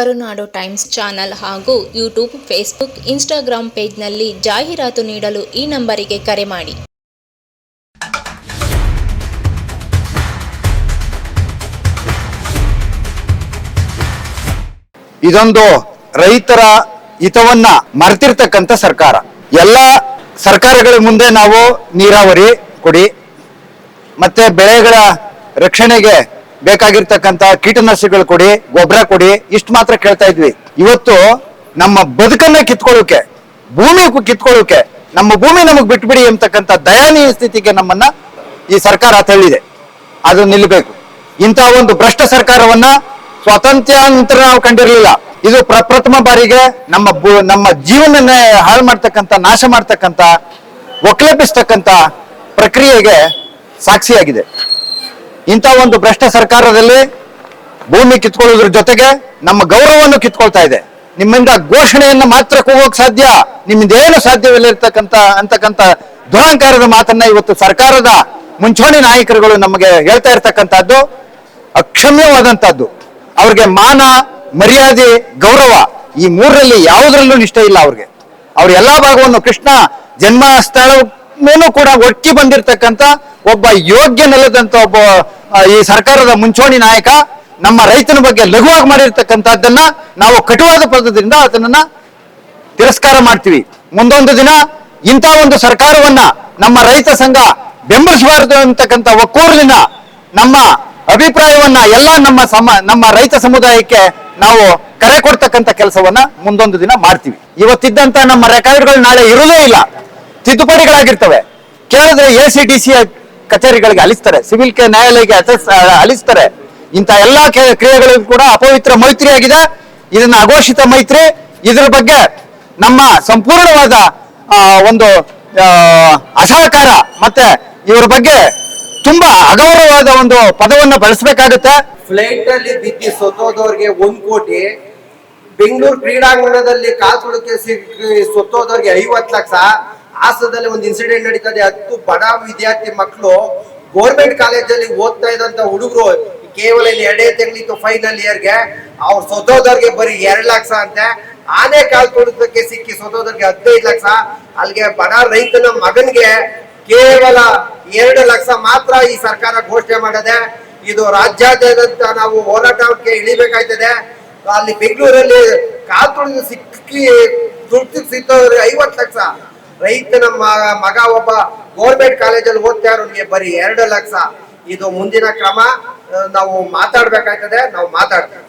ಕರುನಾಡು times channel ಹಾಗೂ YouTube, Facebook Instagram ಪೇಜ್ನಲ್ಲಿ ಜಾಹೀರಾತು ನೀಡಲು ಈ ನಂಬರಿಗೆ ಕರೆ ಮಾಡಿ. ಇದೊಂದು ರೈತರ ಹಿತವನ್ನ ಮರೆತಿರ್ತಕ್ಕಂಥ ಸರ್ಕಾರ. ಎಲ್ಲ ಸರ್ಕಾರಗಳ ಮುಂದೆ ನಾವು ನೀರಾವರಿ ಕೊಡಿ, ಮತ್ತೆ ಬೆಳೆಗಳ ರಕ್ಷಣೆಗೆ ಬೇಕಾಗಿರ್ತಕ್ಕಂಥ ಕೀಟನಾಶಕಗಳು ಕೊಡಿ, ಗೊಬ್ಬರ ಕೊಡಿ, ಇಷ್ಟು ಮಾತ್ರ ಕೇಳ್ತಾ ಇದ್ವಿ. ಇವತ್ತು ನಮ್ಮ ಬದುಕನ್ನ ಕಿತ್ಕೊಳ್ಳೋಕೆ, ಭೂಮಿ ಕಿತ್ಕೊಳ್ಳೋಕೆ, ನಮ್ಮ ಭೂಮಿ ನಮಗೆ ಬಿಟ್ಬಿಡಿ ಎಂತಕ್ಕಂಥ ದಯಾನೀಯ ಸ್ಥಿತಿಗೆ ನಮ್ಮನ್ನ ಈ ಸರ್ಕಾರ ತಳ್ಳಿದೆ. ಅದು ನಿಲ್ಲಬೇಕು ಇಂತಹ ಒಂದು ಭ್ರಷ್ಟ ಸರ್ಕಾರವನ್ನ ಸ್ವಾತಂತ್ರ್ಯ ನಂತರ ನಾವು ಕಂಡಿರಲಿಲ್ಲ. ಇದು ಪ್ರಪ್ರಥಮ ಬಾರಿಗೆ ನಮ್ಮ ನಮ್ಮ ಜೀವನ ಹಾಳು ಮಾಡ್ತಕ್ಕಂಥ, ನಾಶ ಮಾಡ್ತಕ್ಕಂಥ ಒಕ್ಲೆಪಿಸ್ತಕ್ಕಂಥ ಪ್ರಕ್ರಿಯೆಗೆ ಸಾಕ್ಷಿಯಾಗಿದೆ. ಇಂಥ ಒಂದು ಭ್ರಷ್ಟ ಸರ್ಕಾರದಲ್ಲಿ ಭೂಮಿ ಕಿತ್ಕೊಳ್ಳೋದ್ರ ಜೊತೆಗೆ ನಮ್ಮ ಗೌರವವನ್ನು ಕಿತ್ಕೊಳ್ತಾ ಇದೆ. ನಿಮ್ಮಿಂದ ಘೋಷಣೆಯನ್ನ ಮಾತ್ರ ಕೂಗೋಕ್ ಸಾಧ್ಯ? ನಿಮ್ಮಿಂದ ಏನು ಸಾಧ್ಯವಿಲ್ಲ ಇರ್ತಕ್ಕಂತ ಅಂತಕ್ಕಂಥ ದುರಹಂಕಾರದ ಮಾತನ್ನ ಇವತ್ತು ಸರ್ಕಾರದ ಮುಂಚೂಣಿ ನಾಯಕರುಗಳು ನಮಗೆ ಹೇಳ್ತಾ ಇರ್ತಕ್ಕಂಥದ್ದು. ಅಕ್ಷಮ್ಯವಾದಂತಹದ್ದು ಅವ್ರಿಗೆ ಮಾನ, ಮರ್ಯಾದೆ, ಗೌರವ ಈ ಮೂರರಲ್ಲಿ ಯಾವುದರಲ್ಲೂ ನಿಷ್ಠೆ ಇಲ್ಲ ಅವ್ರಿಗೆ. ಅವ್ರ ಎಲ್ಲಾ ಭಾಗವನ್ನು ಕೃಷ್ಣ ಜನ್ಮ ಸ್ಥಳ ಕೂಡ ಒಟ್ಟಿ ಬಂದಿರತಕ್ಕಂತ ಒಬ್ಬ ಯೋಗ್ಯ ನೆಲದಂತ ಒಬ್ಬ ಈ ಸರ್ಕಾರದ ಮುಂಚೂಣಿ ನಾಯಕ ನಮ್ಮ ರೈತನ ಬಗ್ಗೆ ಲಘುವಾಗಿ ಮಾಡಿರ್ತಕ್ಕಂಥದ್ದನ್ನ ನಾವು ಕಟುವಾದ ಪದದಿಂದ ಅದನ್ನ ತಿರಸ್ಕಾರ ಮಾಡ್ತೀವಿ. ಮುಂದೊಂದು ದಿನ ಇಂಥ ಒಂದು ಸರ್ಕಾರವನ್ನ ನಮ್ಮ ರೈತ ಸಂಘ ಬೆಂಬಲಿಸಬಾರದು ಅಂತಕ್ಕಂಥ ಒಕ್ಕೂರಿನ ನಮ್ಮ ಅಭಿಪ್ರಾಯವನ್ನ ಎಲ್ಲ ನಮ್ಮ ಸಮ, ನಮ್ಮ ರೈತ ಸಮುದಾಯಕ್ಕೆ ನಾವು ಕರೆ ಕೊಡ್ತಕ್ಕಂಥ ಕೆಲಸವನ್ನ ಮುಂದೊಂದು ದಿನ ಮಾಡ್ತೀವಿ. ಇವತ್ತಿದ್ದಂತ ನಮ್ಮ ರೆಕಾರ್ಡ್ಗಳು ನಾಳೆ ಇರುವುದೇ ಇಲ್ಲ. ತಿದ್ದುಪಡಿಗಳಾಗಿರ್ತವೆ. ಕೇಳಿದ್ರೆ ಎ ಸಿ ಡಿ ಸಿ ಕಚೇರಿಗಳಿಗೆ ಅಲಿಸ್ತಾರೆ, ಸಿವಿಲ್ ನ್ಯಾಯಾಲಯಕ್ಕೆ ಅಲಿಸ್ತಾರೆ. ಇಂಥ ಎಲ್ಲಾ ಕ್ರಿಯೆಗಳಿಗೂ ಕೂಡ ಅಪವಿತ್ರ ಮೈತ್ರಿ ಆಗಿದೆ. ಇದನ್ನ ಅಘೋಷಿತ ಮೈತ್ರಿ. ಇದರ ಬಗ್ಗೆ ನಮ್ಮ ಸಂಪೂರ್ಣವಾದ ಒಂದು ಅಸಹಕಾರ ಮತ್ತೆ ಇವರ ಬಗ್ಗೆ ತುಂಬಾ ಅಗೌರವವಾದ ಒಂದು ಪದವನ್ನ ಬಳಸಬೇಕಾಗುತ್ತೆ. ಫ್ಲೈಟ್ ಅಲ್ಲಿ ಬಿದ್ದು ಸೊತ್ತೋದವ್ರಿಗೆ ಒಂದ್ ಕೋಟಿ, ಬೆಂಗಳೂರು ಕ್ರೀಡಾಂಗಣದಲ್ಲಿ ಕಾಲ್ ತುಳಕೆ ಐವತ್ತು ಐವತ್ ಲಕ್ಷ ಹಾಸನದಲ್ಲಿ ಒಂದು ಇನ್ಸಿಡೆಂಟ್ ನಡೀತದೆ. ಹತ್ತು ಬಡ ವಿದ್ಯಾರ್ಥಿ ಮಕ್ಕಳು ಗೌರ್ಮೆಂಟ್ ಕಾಲೇಜಲ್ಲಿ ಓದ್ತಾ ಇದ್ದಂತ ಹುಡುಗರು, ಕೇವಲ ಇಲ್ಲಿ ಎರಡೇ ತಿಂಗಳಿತ್ತು ಫೈನಲ್ ಇಯರ್ಗೆ ಅವ್ರ ಸೋದೋದರಿಗೆ ಬರೀ ಎರಡು ಲಕ್ಷ ಅಂತೆ. ಆನೆ ಕಾಲ್ ತೊಡಕ್ಕೆ ಸಿಕ್ಕಿ ಸೋದೋದರಿಗೆ ಹದಿನೈದು ಲಕ್ಷ ಅಲ್ಲಿಗೆ ಬಡ ರೈತನ ಮಗನ್ಗೆ ಕೇವಲ ಎರಡು ಲಕ್ಷ ಮಾತ್ರ ಈ ಸರ್ಕಾರ ಘೋಷಣೆ ಮಾಡದೆ. ಇದು ರಾಜ್ಯಾದ್ಯಂತ ನಾವು ಹೋರಾಟಕ್ಕೆ ಇಳಿಬೇಕಾಯ್ತದೆ. ಅಲ್ಲಿ ಬೆಂಗಳೂರಲ್ಲಿ ಕಾಲ್ ಸಿಕ್ಕಿ ದುಡ್ಡು ಸಿಕ್ಕವ್ರಿಗೆ ಐವತ್ತು ಲಕ್ಷ ರೈತನ ಮಗ ಒಬ್ಬ ಗೌರ್ಮೆಂಟ್ ಕಾಲೇಜಲ್ಲಿ ಓದ್ತಾ ಇರೋನಿಗೆ ಬರೀ ಎರಡು ಲಕ್ಷ. ಇದು ಮುಂದಿನ ಕ್ರಮ. ನಾವು ಮಾತಾಡ್ಬೇಕಾಗ್ತದೆ ನಾವು ಮಾತಾಡ್ತೀವಿ.